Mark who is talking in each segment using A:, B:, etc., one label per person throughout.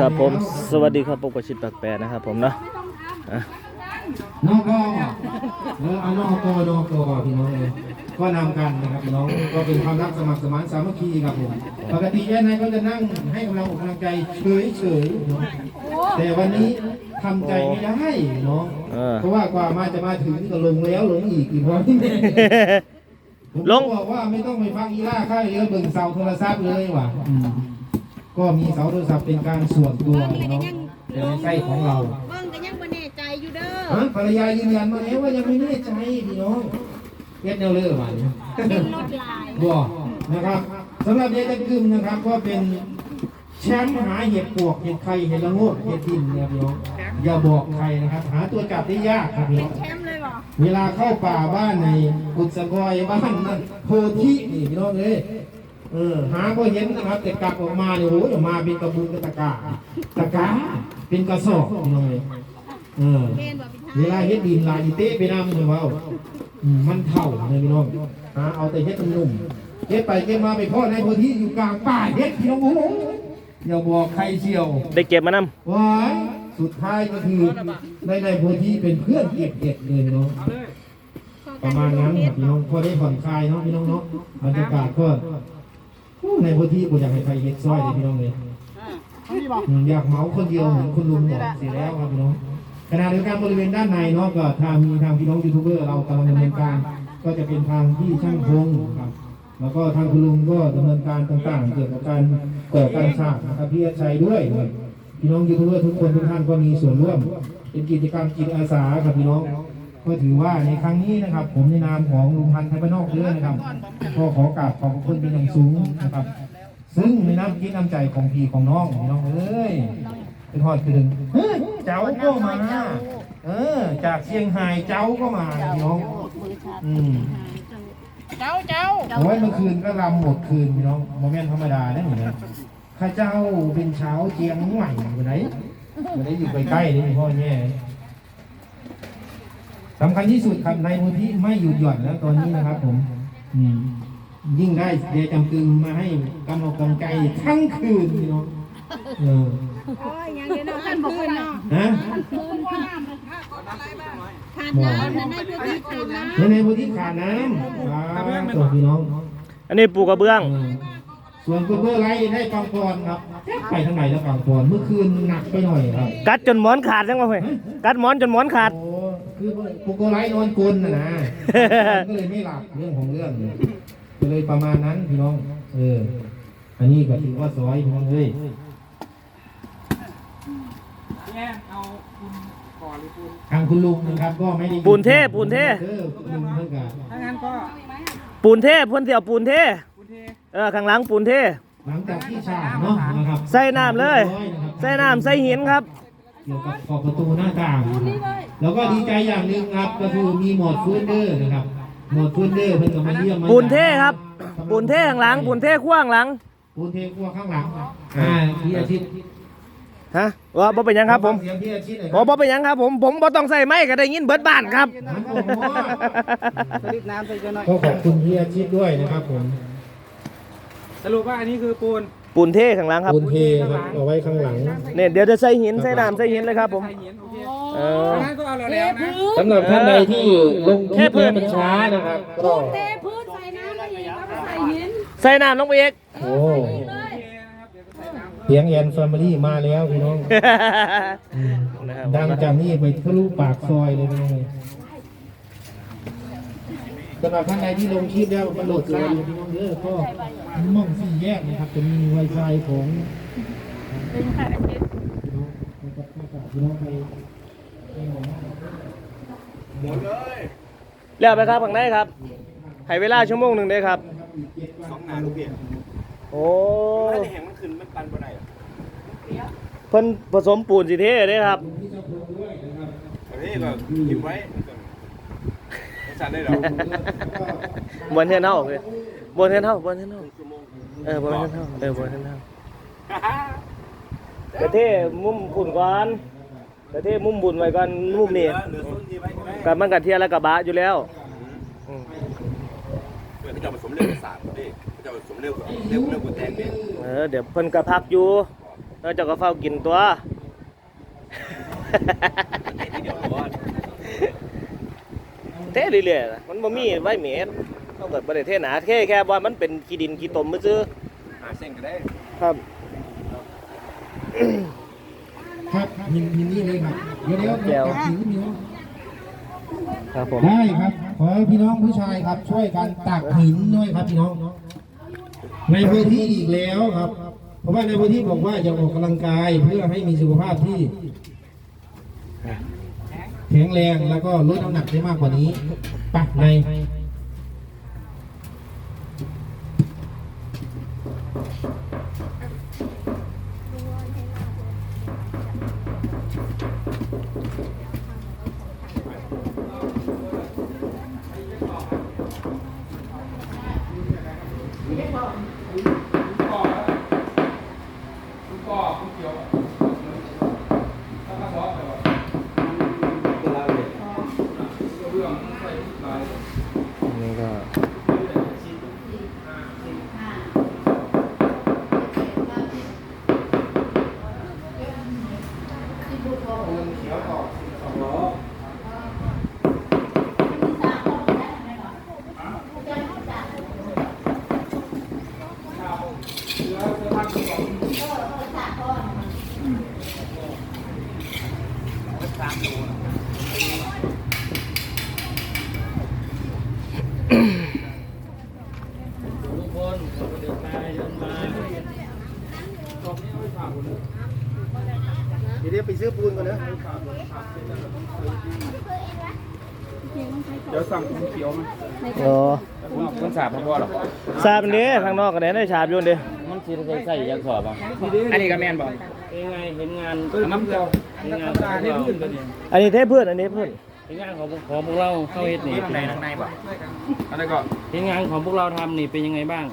A: ครับผมสวัสดีครับปกชิดปากแปรนะครับผมเนาะอะ
B: น้องก็เออเอาน้องก็น้องก็พี่น้องเลยก็นำกันนะครับพี่น้องก็เป็นความรักสมัครสมานสามัคคีครับผมปกติแย่นายก็จะนั่งให้กำลังอกกำลังใจเฉยเฉยๆเนาะแต่วันนี้ทำใจไม่ได้เนาะ
A: เออ
B: เพราะว่ากว่ามาจะมาถึงก็ลงแล้วลงอีกอีกเพราะนี่ผม
A: ลง
B: บอกว่าไม่ต้องไปฟังอีล่าค่ายเรือเบิ่งเสาโทรศัพท์เลยว่ะอืม ก็มีเสาโทรศัพท์เป็นการส่วนตัวเนาะเป็นในไส้ของเรา
C: เบิ่งก็ยังบ่แน่ใจอยู่เด้อ
B: ฮะภรรยายืนยันมาแล้วว่ายังไม่แน่ใจพี่น้องเฮ็ดแนวเลือกมาเนี่ย
C: เป็นรถลาย
B: บอกนะครับสำหรับเดชกึมนะครับก็เป็นแชมป์หาเห็ดปวกเห็ดไข่เห็ดละโงดเห็ดดินเนี่ยพี่น้องอย่าบอกใครนะครับ หาตัวจับได้ยากครับพี่น้อง
C: แชมป์เลยบ่
B: เวลาเข้าป่าบ้านในกุศกอยบ้านนั่นโพธินี่พี่น้องเอ้ย เออหาก็เห็นนะครับแต่กลับออกมาเนี่ยโอ้ยออกมาเป็นกระบุงกระตะกร้าตะกร้าเป็นกระสอบพี่น้องเอ้ยเออ
C: เล่นบ่พี่
B: เว
C: ทา
B: ลาเฮ็ดดินลายอีเต้ไปนำเลยว่าอืมมันเท่าเลยพี่น้องหาเอาแต่เฮ็ดมันนุ่มเฮ็ดไปเฮ็ดมาไปพ่อในพื้นที่อยู่กลางป่าเฮ็ดพี่น้องโอ้โหอย่าบอกใครเชียว
A: ได้เก็บมานำ
B: ว้ายสุดท้ายก็คือในในพื้นที่เป็นเพื่อนเก็บเห็ดเลยพี่น้องประมาณนั้นครับพี่น้องพอได้ผ่อนคลายเนาะพี่น้องเนาะบรรยากาศก็โอ้ ในพื้นที่ผมอยากให้ใครเฮ็ดซอยเลยพี่น้องเลยอืมอยากเหมาคนเดียวเหมือนคุณลุงบอกเสียแล้วครับพี่น้องขณะเดียวกันบริเวณด้านในเนาะก็ทางมีทางพี่น้องยูทูบเบอร์เรากำลังดำเนินการ ก็จะเป็นทางที่ช่างพงครับ แล้วก็ทางคุณลุงก็ดำเนินการต่างๆ เกี่ยวกับการก่อการสร้างนะครับพี่อาชัยด้วยครับพี่น้องยูทูบเบอร์ทุกคนทุกท่านก็มีส่วนร่วม เป็นกิจกรรมจิตอาสาครับพี่น้อง ก็ถือว่าในครั้งนี้นะครับ ผมในนามของลุงพันธ์ไทยบ้านนอกเรื่องนะครับก็ขอกราบขอบพระคุณเป็นอย่างสูงนะครับ ซึ่งในน้ำคิดน้ำใจของพี่ของน้องพี่น้องเอ้ยเป็นหอดคืนเฮ้ยเจ้าก็มาเออ จากเชียงรายเจ้าก็มาพี่น้องอืม
C: เจ้าเจ้า
B: โอ้ยเมื่อคืนก็รำหมดคืนพี่น้องโมเมนต์ธรรมดาได้เหมือนกันข้าเจ้าเป็นเช้าเจียงใหม่อยู่ไหนอยู่ไหนอยู่ใกล้ๆนี่พ่อแย่ สำคัญที่สุดครับในมูลที่ไม่หยุดหย่อนแล้วตอนนี้นะครับ ผม อืมยิ่งได้เดจำกึงมาให้กำลังกำลังใจทั้งคืนพี่น้องเออ
C: โอ้ยยังเดี๋ยวน้องท่านบ่คืนเนาะ
B: ฮะ
C: ขาดน้ำนั่นได้พื้นที่ขาดน้ำ
B: ในในพื้นที่ขาดน้ำครับส่วนพี่น้อง
A: อันนี้ปูกระเบื้อง
B: เออส่วนคุณเบอร์ไลท์ได้ปังปอนครับไปทางไหนแล้วปังปอนเมื่อคืนหนักไปหน่อยครับ
A: กัดจนหมอนขาดจังวะเฮ้ยกัดหมอนจนหมอนขาด
B: โอ้ คือปุกโกไลท์นอนกลนนะนะก็เลยไม่หลับเรื่องของเรื่องเนี่ยก็เลยประมาณนั้นพี่น้อง เออ อันนี้ก็ถือว่าซอยพี่น้องเฮ้ย
D: แย่เอาคุณก่อนหรือคุณ
B: ทางคุณลุงนะครับ ก็ไม่ได้
A: ปูนเทปูนเท
B: เออคุณลุงเพิ่งกะ
D: ถ้างั้นก็
A: ปูนเทเพิ่นสิเอาปูนเท
D: คุณเท
A: เออข้างหลังปูนเท
B: หลังจากที่ฉาบเนาะนะครับ
A: ใส่น้ำเลย ใส่น้ำใส่หินครับ
B: เกี่ยวกับขอบประตูหน้าต่างนะครับแล้วก็ดีใจอย่างหนึ่งครับก็คือมีโหมดฟูนเดอร์นะครับโหมดฟูนเดอร์เพิ่งก็มาเยี่ยมมา
A: ปูนเทครับ ปูนเทข้างหลัง ปูนเทขว้างหลัง
B: ปูนเทขั้วข้างหลังอ่าพี่อาทิตย์
A: ฮะว่าบ่เป็นหยังครับผม
B: เสียงพี่อาทิตย์หน่อยค
A: บ่
B: รับ
A: บ่เป็นหยังครับ ผม ผมบ่ต้องใส่ไม้ก็ได้ยินเบิดบ้านครับ
B: โอ้โห
D: สลิดน้ำใส่เยอะหน่อย
B: ก็ขอบคุณพี่อาทิตย์ด้วยนะครับผม
D: สรุปว่าอันนี้คือปูน
A: ปูนเทข้างหลังครับ
B: ปูนเทครับเอาไว้ข้างหลัง
A: เนี่ยเดี๋ยวจะใส่หินใส่น้ำใส่หินเลยครับผม
D: ใส่หินโอเค
A: เออ
D: ถ้างั้นก็เอาแล้วๆนะ
B: สำหรับท่านใดที่ลงคลิปแล้วมันช้านะครับก็
C: เทพื้นใส่น้ำแล้วอีกแล้วก็ใส่หิน
A: ใส่น้ำลงไปอีก
B: โอ้
D: โอเคนะครับเดี๋ยวจะใส่น้ำ
B: เสียงแอนแฟมิลี่มาแล้วพี่น้อง
A: นะครับ
B: ดังจากนี้ไปทะลุปากซอยเลยนะ สำหรับท่านใดที่ลงคลิปแล้วมันโหลดเลยพี่น้องเด้อก็มองสี่แยกนะครับจะมีไวไฟของพี่น้องนะครับพี่น้องไป
A: เรียบไปครับข้างในครับให้เวลาชั่วโมงหนึ่งได้ครับ
E: สองงาลูกเพียร
A: โอ้
E: ถ้าจะแห่งมันขึ้นมันปันบ่ได้หรอก
A: เพิ่นผสมปูนสิเท่เด้ครับ
E: อันนี้ก็กินไว้ มันก็ไม่สั่นได้หรอก
A: บนเทนเท่าเลยบนเทนเท่าบนเทนเท่าเออบนเทนเท่าเออบนเทนเท่าแต่เท่มุมปุ่นก่อนแต่เท่มุมบุญไว้ก่อนมุมนี้
E: เหลือส้นยีไว้ก็ได้
A: กับมันกับเทียแล้วกับบะอยู่แล้วอืม
E: เพื่อนเขาจะผสมเร็วกว่าสามดิเขาจะผสมเร็วกว่าเร็วเร็วกว่าแตงเนี่ย
A: เออเดี๋ยวเพิ่นก็พักอยู่แล้วเจ้าก็เฝ้ากินตัว เทเรื่อยๆล่ะมันบ่มีไว้เมตรต้องเกิดประเทศหนาเทแค่ว่ามันเป็นขี้ดินขี้ตมมือซื้อ
E: หาเส้นก็ได้
A: ครับ
B: ครับหินหินนี่เลยครับเดี๋ยวเดี๋ยว
A: แก้ว
B: ตักหินพี่น้อง
A: ครับผม
B: ได้ครับ ขอให้พี่น้องผู้ชายครับ ช่วยกันตักหินด้วยครับพี่น้อง ในพื้นที่อีกแล้วครับ เพราะว่าในพื้นที่บอกว่าจะออกกำลังกายเพื่อให้มีสุขภาพที่ แข็งแรงแล้วก็ลดน้ำหนักได้มากกว่านี้ไปใน
A: นี้ก็เดี๋ยวไปซื้อปูนก่อนนะ
D: เดี๋ยวสั่งคุณเขียวมา
A: โอ้
D: คุณสาบพ่อหรอ
A: ทราบอันนี้ทางนอกกันได้ฉาบอยู่อันเดี
F: มันสิได้ใส่ยักษ์สอบอะ
D: อันนี้ก็แม่นบอก
F: เป็นไงเห็นงาน
D: เออน้ำเจียวน้ำตาที่พื้นตัวนี้
A: อันนี้เทพื้นอันนี้เพื้น
F: เห็นงานของพวกของพวกเราเข้าเฮ็ดนี่
D: ในข้างในบ่อะไรก็
F: เห็นงานของพวกเราทำนี่เป็นยังไงบ้าง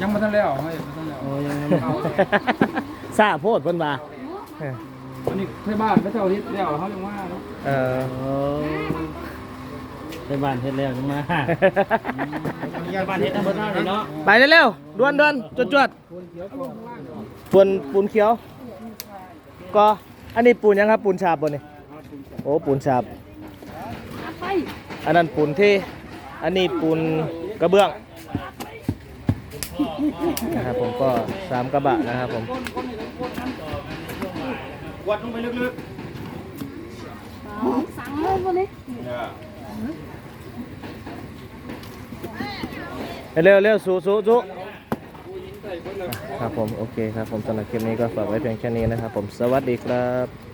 D: ยังไม่ทันแล้วไม่ทันแล้ว
F: โอ้ยังไม่เอา
A: ซาโพดเพิ่นว่าเออ
D: อันนี้ที่บ้านไม่เท่าทิศแล้วเขายังว่าเนาะ
A: เออ
F: โอ้ไปบ้านเฮ็ดแล้วจังมาไปบ้านเฮ็ดทั้งหมดแล้วนี่เนาะ
A: ไปเร็วๆด่วนๆจวดๆปูนปูนเขียว ก็อันนี้ปูนยังครับปูนฉาบบ่นี่โอ้ปูนฉาบ
C: ไป
A: อันนั้นปูนที่อันนี้ปูนกระเบื้องนะครับผมก็สามกระบะนะครับผม
D: วัดลงไปลึก
C: สั่งเลยวันนี้
A: เร็วเร็วสู้สู้สู้ครับผม โอเคครับผมสำหรับคลิปนี้ก็ฝากไว้เพียงแค่นี้นะครับผมสวัสดีครับ